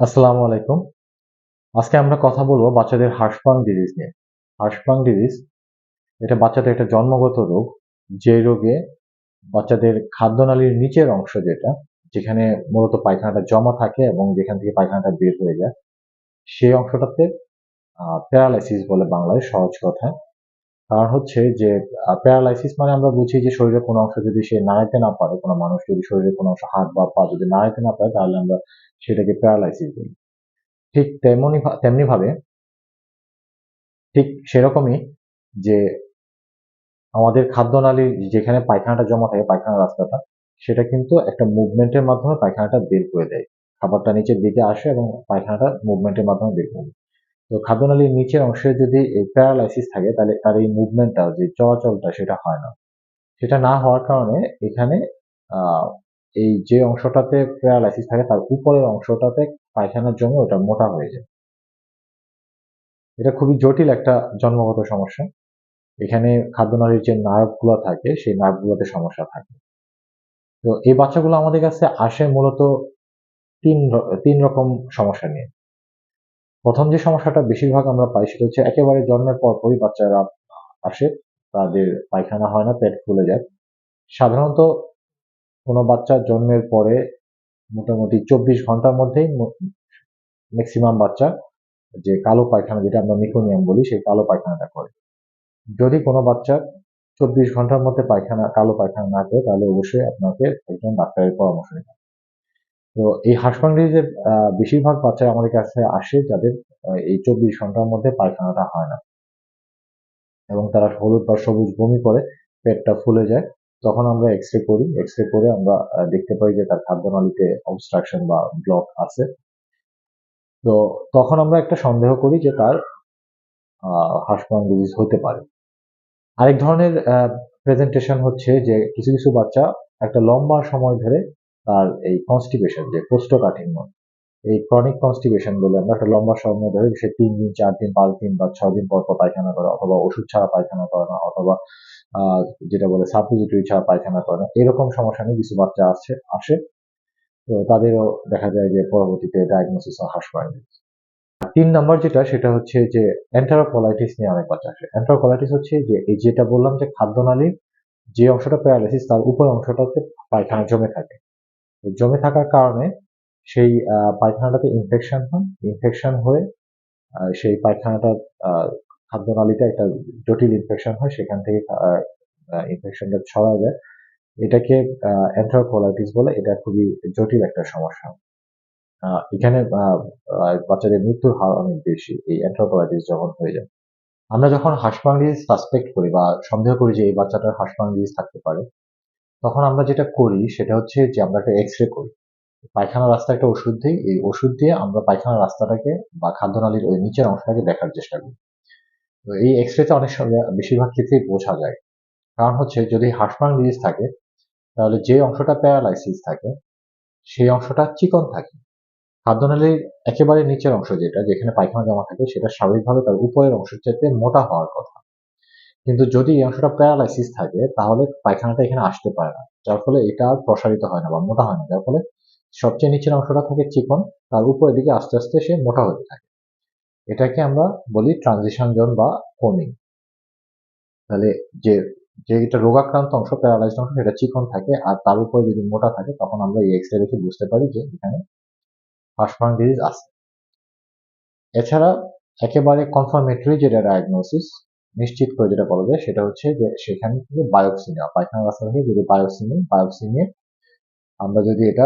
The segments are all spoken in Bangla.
আসসালামু আলাইকুম। আজকে আমরা কথা বলব বাচ্চাদের হার্সপাং ডিজিজ নিয়ে। হার্সপাং ডিজিজ এটা বাচ্চাদের একটা জন্মগত রোগ। যে রোগে বাচ্চাদের খাদ্যনালীর নিচের অংশ যেটা, যেখানে মূলত পায়খানাটা জমা থাকে এবং যেখান থেকে পায়খানাটা বের হয়ে যায়, সেই অংশটাতে প্যারালাইসিস বলে বাংলায় সহজ কথা। কারণ হচ্ছে যে প্যারালাইসিস মানে আমরা বুঝি যে, শরীরের কোনো অংশ যদি সে নাড়াইতে না পারে, কোনো মানুষ যদি শরীরের কোনো অংশ হাত বা পা যদি নাড়াইতে না পারে, তাহলে আমরা সেটাকে প্যারালাইসিস বলি। ঠিক তেমনি তেমনি ভাবে ঠিক সেরকমই যে, আমাদের খাদ্যনালী যেখানে পায়খানাটা জমা থাকে, পায়খানার রাস্তাটা, সেটা কিন্তু একটা মুভমেন্টের মাধ্যমে পায়খানাটা বের করে দেয়। খাবারটা নিচের দিকে আসে এবং পায়খানাটা মুভমেন্টের মাধ্যমে বের করে দেয়। তো খাদ্যনালীর নিচের অংশে যদি প্যারালাইসিস থাকে, তাহলে তার এই মুভমেন্টটা যে চলাচলটা, সেটা হয় না। সেটা না হওয়ার কারণে এখানে এই যে অংশটাতে প্যারালাইসিস থাকে, তার উপরের অংশটাতে পায়খানার জন্য ওটা মোটা হয়ে যায়। এটা খুবই জটিল একটা জন্মগত সমস্যা। এখানে খাদ্যনালীর যে নার্ভগুলো থাকে, সেই নার্ভগুলোতে সমস্যা থাকে। তো এই বাচ্চাগুলো আমাদের কাছে আসে মূলত তিন তিন রকম সমস্যা নিয়ে। প্রথম যে সমস্যাটা বেশিরভাগ আমরা পাই সেটা হচ্ছে একেবারে জন্মের পরপরই বাচ্চারা আসে, তাদের পায়খানা হয় না, পেট ফুলে যায়। সাধারণত কোনো বাচ্চা জন্মের পরে মোটামুটি চব্বিশ ঘণ্টার মধ্যেই ম্যাক্সিমাম বাচ্চা যে কালো পায়খানা যেটা আমরা মিকোনিয়াম বলি, সেই কালো পায়খানাটা করে। যদি কোনো বাচ্চা চব্বিশ ঘণ্টার মধ্যে পায়খানা, কালো পায়খানা না করে, তাহলে অবশ্যই আপনাকে একজন ডাক্তারের পরামর্শ নিতে তো এই হাসপাতালের বেশিরভাগ বাচ্চা আমাদের কাছে আসে যাদের এই চব্বিশ ঘণ্টার মধ্যে পায়খানাটা হয় না। এবং তারা হলুদ বা সবুজ বমি করে, পেটটা ফুলে যায়। তখন আমরা এক্স রে করি। এক্স রে করে আমরা দেখতে পাই যে তার খাদ্যনালীতে অবস্ট্রাকশন বা ব্লক আছে। তো তখন আমরা একটা সন্দেহ করি যে তার হাসপাতাল ডিজিজ হতে পারে। আরেক ধরনের প্রেজেন্টেশন হচ্ছে যে কিছু কিছু বাচ্চা একটা লম্বা সময় ধরে তার এই কনস্টিপেশন যে কোষ্ঠকাঠিন্য, এই ক্রনিক কনস্টিপেশন বলে আমরা একটা লম্বা সময় ধরে সে তিন দিন, চার দিন, পাঁচ দিন বা ছয় দিন পর পর পায়খানা করে অথবা ওষুধ ছাড়া পায়খানা করে না অথবা যেটা বলে সাপ্লিজিটরি ছাড়া পায়খানা করে না এরকম সমস্যা নিয়ে কিছু বাচ্চা আসে আসে। তো তাদেরও দেখা যায় যে পরবর্তীতে ডায়াগনোসিস হ্রাস পায়নি তিন নম্বর যেটা, সেটা হচ্ছে যে অ্যান্টারোকোলাইটিস নিয়ে অনেক বাচ্চা আসে। অ্যান্টারোকোলাইটিস হচ্ছে যে, এই যেটা বললাম যে খাদ্যনালী যে অংশটা প্যারালাইসিস তার উপর অংশটাতে পায়খানা জমে থাকে। জমে থাকার কারণে সেই পায়খানাটাতে ইনফেকশন হয়। ইনফেকশন হয়ে সেই পায়খানাটা খাদ্যনালীতে একটা জটিল ইনফেকশন হয়। সেখান থেকে ইনফেকশনটা ছড়া যায়। এটাকে অ্যান্থ্রাকোলাইটিস বলে। এটা খুবই জটিল একটা সমস্যা। এখানে বাচ্চাদের মৃত্যুর হার অনেক বেশি। এই অ্যান্থ্রাকোলাইটিস যখন হয়ে যায়। আমরা যখন ডিজিজ সাসপেক্ট করি বা সন্দেহ করি যে এই বাচ্চাটার ডিজিজ থাকতে পারে তখন আমরা যেটা করি সেটা হচ্ছে যে আমরা একটা এক্স রে করি। পায়খানা রাস্তা একটা ওষুধ দিই, এই ওষুধ দিয়ে আমরা পায়খানা রাস্তাটাকে বা খাদ্যনালীর ওই নিচের অংশটাকে দেখার চেষ্টা করি। তো এই এক্স রেতে অনেক সময় বেশিরভাগ ক্ষেত্রেই বোঝা যায়। কারণ হচ্ছে যদি হাসপাতাল ডিজিজ থাকে, তাহলে যে অংশটা প্যারালাইসিস থাকে, সেই অংশটা চিকন থাকে। খাদ্যনালীর একেবারে নিচের অংশ যেটা, যেখানে পায়খানা জমা থাকে, সেটা স্বাভাবিকভাবে তার উপরের অংশের চাইতে মোটা হওয়ার কথা। কিন্তু যদি এই অংশটা প্যারালাইসিস থাকে, তাহলে পায়খানাটা এখানে আসতে পারে না। যার ফলে এটা আর প্রসারিত হয় না বা মোটা হয় না। যার ফলে সবচেয়ে নিচের অংশটা থাকে চিকন, তার উপরের দিকে আস্তে আস্তে সে মোটা হতে থাকে। এটাকে আমরা বলি ট্রানজিশন জোন বা কোনিং। তাহলে যে যে এটা রোগাক্রান্ত অংশ প্যারালাইজড অংশ, সেটা চিকন থাকে আর তার উপরে যদি মোটা থাকে, তখন আমরা এই এক্স রে দেখে বুঝতে পারি যে এখানে ফার্স্ট ডিজিজ আছে। এছাড়া একেবারে কনফার্মেটরি যেটা ডায়াগনোসিস নিশ্চিত করে যেটা বলা যায় সেটা হচ্ছে যে সেখান থেকে বায়োপসি নেওয়া। পায়খানা রাস্তা থেকে যদি বায়োপসি নিই বায়োপসি নিয়ে আমরা যদি এটা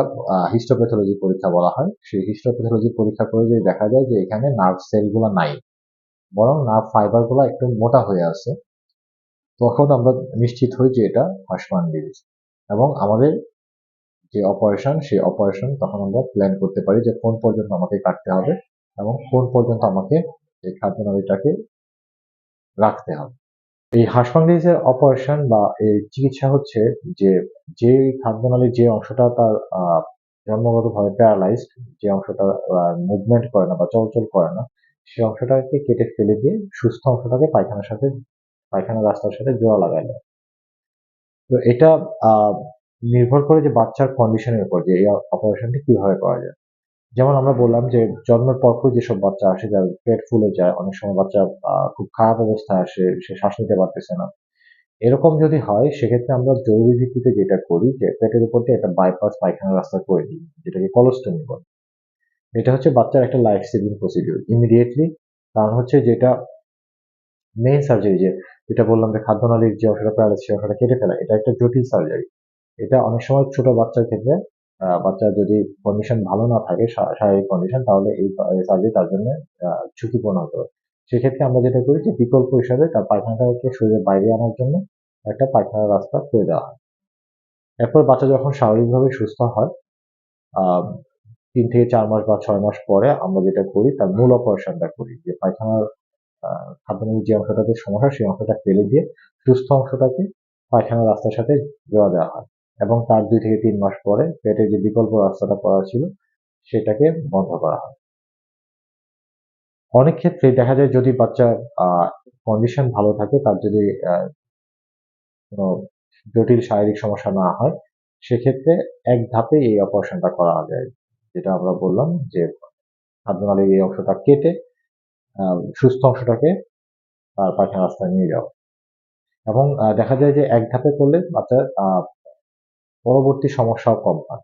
হিস্টোপ্যাথোলজি পরীক্ষা বলা হয়, সেই হিস্টোপ্যাথোলজি পরীক্ষা করে যদি দেখা যায় যে এখানে নার্ভ সেলগুলো নাই, বরং নার্ভ ফাইবারগুলো একটু মোটা হয়ে আছে, তখন আমরা নিশ্চিত হই যে এটা হাসপান ডিজিজ এবং আমাদের যে অপারেশন সেই অপারেশন তখন আমরা প্ল্যান করতে পারি যে কোন পর্যন্ত আমাকে কাটতে হবে এবং কোন পর্যন্ত আমাকে এই খাদ্যনালীটাকে রাখতে হবে। এই হাসপাঙ্গিজের অপারেশন বা এই চিকিৎসা হচ্ছে যে যে খাদ্যনালীর যে অংশটা তার জন্মগতভাবে প্যারালাইজড যে অংশটা মুভমেন্ট করে না বা চলচল করে না সেই অংশটাকে কেটে ফেলে দিয়ে সুস্থ অংশটাকে পায়খানার সাথে পায়খানা রাস্তার সাথে জোড়া লাগাই দেয়। তো এটা নির্ভর করে যে বাচ্চার কন্ডিশনের উপর যে এই অপারেশনটি কীভাবে করা যায়। যেমন আমরা বললাম যে জন্মের পরপর যেসব বাচ্চা আসে, যার পেট ফুলে যায়, অনেক সময় বাচ্চা খুব খারাপ অবস্থায় আসে, সে শ্বাস নিতে পারতেছে না। এরকম যদি হয়, সেক্ষেত্রে আমরা জরুরি ভিত্তিতে যেটা করি, যে পেটের উপর দিয়ে একটা বাইপাস পায়খানার রাস্তা করে দিই, যেটাকে কলোস্টমি বলে। এটা হচ্ছে বাচ্চার একটা লাইফ সেভিং প্রসিডিউর ইমিডিয়েটলি কারণ হচ্ছে যেটা মেইন সার্জারি যে যেটা বললাম যে খাদ্য খাদ্যনালীর যে অংশটা প্যারালাইসিস অংশটা কেটে ফেলা, এটা একটা জটিল সার্জারি এটা অনেক সময় ছোট বাচ্চার ক্ষেত্রে আহ, বাচ্চার যদি কন্ডিশন ভালো না থাকে শারীরিক কন্ডিশন তাহলে এই সার্জারি তার জন্য ঝুঁকিপূর্ণ হতে সেক্ষেত্রে আমরা যেটা করি যে বিকল্প হিসাবে তার পায়খানাটাকে শরীরের বাইরে আনার জন্য একটা পায়খানার রাস্তা করে দেওয়া হয়। এরপর বাচ্চা যখন স্বাভাবিকভাবে সুস্থ হয় তিন থেকে চার মাস বা ছয় মাস পরে আমরা যেটা করি তার মূল অপারেশনটা করি। যে পায়খানার খাদ্যনালীর যে অংশটাতে সমস্যা সেই অংশটা ফেলে দিয়ে সুস্থ অংশটাকে পায়খানার রাস্তার সাথে জোড়া দেওয়া হয়। এবং তার দুই থেকে তিন মাস পরে পেটের যে বিকল্প রাস্তাটা করা ছিল, সেটাকে বন্ধ করা হয়। অনেক ক্ষেত্রে দেখা যায় যদি বাচ্চার কন্ডিশন ভালো থাকে, তার যদি কোনো জটিল শারীরিক সমস্যা না হয়, সেক্ষেত্রে এক ধাপে এই অপারেশনটা করা যায়। যেটা আমরা বললাম যে খাদ্যনালীর এই অংশটা কেটে সুস্থ অংশটাকে পায়খানা রাস্তায় নিয়ে যাওয়া। এবং দেখা যায় যে এক ধাপে করলে বাচ্চার পরবর্তী সমস্যাও কম হয়।